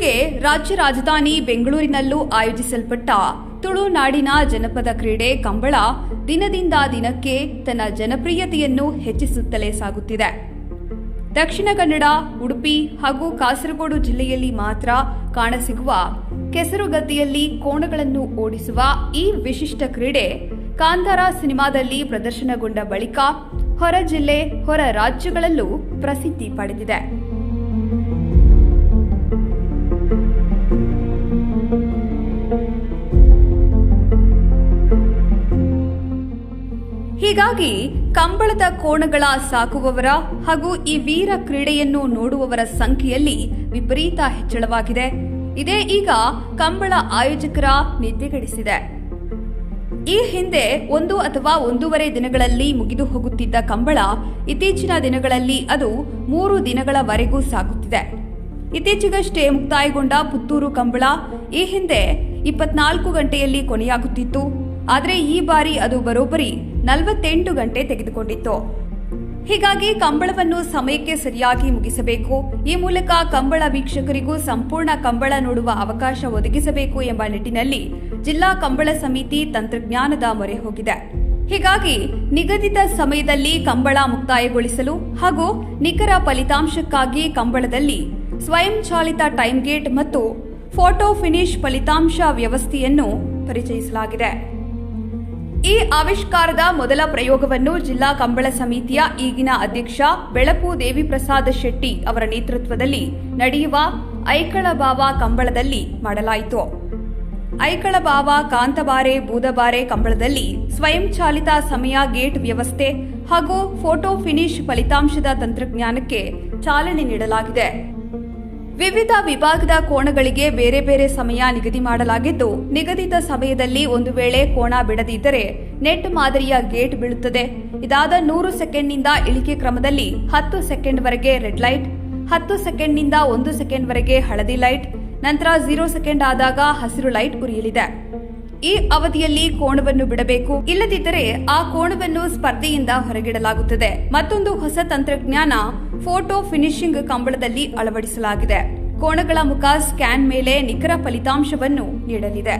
ರಾಜ್ಯ ರಾಜಧಾನಿ ಬೆಂಗಳೂರಿನಲ್ಲೂ ಆಯೋಜಿಸಲ್ಪಟ್ಟ ತುಳುನಾಡಿನ ಜನಪದ ಕ್ರೀಡೆ ಕಂಬಳ ದಿನದಿಂದ ದಿನಕ್ಕೆ ತನ್ನ ಜನಪ್ರಿಯತೆಯನ್ನು ಹೆಚ್ಚಿಸುತ್ತಲೇ ಸಾಗುತ್ತಿದೆ. ದಕ್ಷಿಣ ಕನ್ನಡ, ಉಡುಪಿ ಹಾಗೂ ಕಾಸರಗೋಡು ಜಿಲ್ಲೆಯಲ್ಲಿ ಮಾತ್ರ ಕಾಣಸಿಗುವ ಕೆಸರುಗತಿಯಲ್ಲಿ ಕೋಣಗಳನ್ನು ಓಡಿಸುವ ಈ ವಿಶಿಷ್ಟ ಕ್ರೀಡೆ ಕಾಂತಾರ ಸಿನಿಮಾದಲ್ಲಿ ಪ್ರದರ್ಶನಗೊಂಡ ಬಳಿಕ ಹೊರ ಜಿಲ್ಲೆ, ಹೊರ ರಾಜ್ಯಗಳಲ್ಲೂ ಪ್ರಸಿದ್ಧಿ ಪಡೆದಿದೆ. ಹೀಗಾಗಿ ಕಂಬಳದ ಕೋಣಗಳ ಸಾಕುವವರ ಹಾಗೂ ಈ ವೀರ ಕ್ರೀಡೆಯನ್ನು ನೋಡುವವರ ಸಂಖ್ಯೆಯಲ್ಲಿ ವಿಪರೀತ ಹೆಚ್ಚಳವಾಗಿದೆ. ಇದೇ ಈಗ ಕಂಬಳ ಆಯೋಜಕರ ನಿದ್ದೆಗೆಡಿಸಿದೆ ಈ ಹಿಂದೆ ಒಂದು ಅಥವಾ ಒಂದೂವರೆ ದಿನಗಳಲ್ಲಿ ಮುಗಿದು ಹೋಗುತ್ತಿದ್ದ ಕಂಬಳ ಇತ್ತೀಚಿನ ದಿನಗಳಲ್ಲಿ ಅದು ಮೂರು ದಿನಗಳವರೆಗೂ ಸಾಗುತ್ತಿದೆ. ಇತ್ತೀಚೆಗಷ್ಟೇ ಮುಕ್ತಾಯಗೊಂಡ ಪುತ್ತೂರು ಕಂಬಳ ಈ ಹಿಂದೆ ಇಪ್ಪತ್ನಾಲ್ಕು ಗಂಟೆಯಲ್ಲಿ ಕೊನೆಯಾಗುತ್ತಿತ್ತು. ಆದರೆ ಈ ಬಾರಿ ಅದು ಬರೋಬ್ಬರಿ ನಲವತ್ತೆಂಟು ಗಂಟೆ ತೆಗೆದುಕೊಂಡಿತ್ತು. ಹೀಗಾಗಿ ಕಂಬಳವನ್ನು ಸಮಯಕ್ಕೆ ಸರಿಯಾಗಿ ಮುಗಿಸಬೇಕು. ಈ ಮೂಲಕ ಕಂಬಳ ವೀಕ್ಷಕರಿಗೂ ಸಂಪೂರ್ಣ ಕಂಬಳ ನೋಡುವ ಅವಕಾಶ ಒದಗಿಸಬೇಕು ಎಂಬ ನಿಟ್ಟಿನಲ್ಲಿ ಜಿಲ್ಲಾ ಕಂಬಳ ಸಮಿತಿ ತಂತ್ರಜ್ಞಾನದ ಮೊರೆ ಹೋಗಿದೆ. ಹೀಗಾಗಿ ನಿಗದಿತ ಸಮಯದಲ್ಲಿ ಕಂಬಳ ಮುಕ್ತಾಯಗೊಳಿಸಲು ಹಾಗೂ ನಿಖರ ಫಲಿತಾಂಶಕ್ಕಾಗಿ ಕಂಬಳದಲ್ಲಿ ಸ್ವಯಂ ಚಾಲಿತ ಟೈಮ್ ಗೇಟ್ ಮತ್ತು ಫೋಟೋ ಫಿನಿಶ್ ಫಲಿತಾಂಶ ವ್ಯವಸ್ಥೆಯನ್ನು ಪರಿಚಯಿಸಲಾಗಿದೆ. ಈ ಆವಿಷ್ಕಾರದ ಮೊದಲ ಪ್ರಯೋಗವನ್ನು ಜಿಲ್ಲಾ ಕಂಬಳ ಸಮಿತಿಯ ಈಗಿನ ಅಧ್ಯಕ್ಷ ಬೆಳಪು ದೇವಿಪ್ರಸಾದ್ ಶೆಟ್ಟಿ ಅವರ ನೇತೃತ್ವದಲ್ಲಿ ನಡೆಯುವ ಐಕಳಬಾವ ಕಂಬಳದಲ್ಲಿ ಮಾಡಲಾಯಿತು. ಐಕಳಬಾವ ಕಾಂತಬಾರೆ, ಬೂದಬಾರೆ ಕಂಬಳದಲ್ಲಿ ಸ್ವಯಂ ಚಾಲಿತ ಸಮಯ ಗೇಟ್ ವ್ಯವಸ್ಥೆ ಹಾಗೂ ಫೋಟೋ ಫಿನಿಶ್ ಫಲಿತಾಂಶದ ತಂತ್ರಜ್ಞಾನಕ್ಕೆ ಚಾಲನೆ ನೀಡಲಾಗಿದೆ. ವಿವಿಧ ವಿಭಾಗದ ಕೋಣಗಳಿಗೆ ಬೇರೆ ಬೇರೆ ಸಮಯ ನಿಗದಿ ಮಾಡಲಾಗಿದ್ದು, ನಿಗದಿತ ಸಮಯದಲ್ಲಿ ಒಂದು ವೇಳೆ ಕೋಣ ಬಿಡದಿದ್ದರೆ ನೆಟ್ ಮಾದರಿಯ ಗೇಟ್ ಬೀಳುತ್ತದೆ. ಇದಾದ ನೂರು ಸೆಕೆಂಡ್ನಿಂದ ಇಳಿಕೆ ಕ್ರಮದಲ್ಲಿ ಹತ್ತು ಸೆಕೆಂಡ್ವರೆಗೆ ರೆಡ್ ಲೈಟ್, ಹತ್ತು ಸೆಕೆಂಡ್ನಿಂದ ಒಂದು ಸೆಕೆಂಡ್ವರೆಗೆ ಹಳದಿ ಲೈಟ್, ನಂತರ ಝೀರೋ ಸೆಕೆಂಡ್ ಆದಾಗ ಹಸಿರು ಲೈಟ್ ಉರಿಯಲಿದೆ. ಈ ಅವಧಿಯಲ್ಲಿ ಕೋಣವನ್ನು ಬಿಡಬೇಕು. ಇಲ್ಲದಿದ್ದರೆ ಆ ಕೋಣವನ್ನು ಸ್ಪರ್ಧೆಯಿಂದ ಹೊರಗಿಡಲಾಗುತ್ತದೆ. ಮತ್ತೊಂದು ಹೊಸ ತಂತ್ರಜ್ಞಾನ ಫೋಟೋ ಫಿನಿಶಿಂಗ್ ಕಂಬಳದಲ್ಲಿ ಅಳವಡಿಸಲಾಗಿದೆ. ಕೋಣಗಳ ಮುಖ ಸ್ಕ್ಯಾನ್ ಮೇಲೆ ನಿಖರ ಫಲಿತಾಂಶವನ್ನು ನೀಡಲಿದೆ.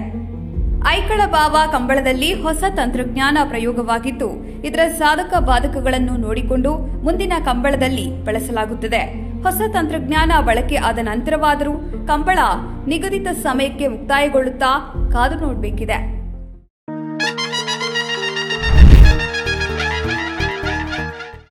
ಐಕಳ ಭಾವ ಕಂಬಳದಲ್ಲಿ ಹೊಸ ತಂತ್ರಜ್ಞಾನ ಪ್ರಯೋಗವಾಗಿದ್ದು, ಇದರ ಸಾಧಕ ಬಾಧಕಗಳನ್ನು ನೋಡಿಕೊಂಡು ಮುಂದಿನ ಕಂಬಳದಲ್ಲಿ ಬಳಸಲಾಗುತ್ತದೆ. ಹೊಸ ತಂತ್ರಜ್ಞಾನ ಬಳಕೆ ಆದ ನಂತರವಾದರೂ ಕಂಬಳ ನಿಗದಿತ ಸಮಯಕ್ಕೆ ಮುಕ್ತಾಯಗೊಳ್ಳುತ್ತಾ ಕಾದು ನೋಡಬೇಕಿದೆ.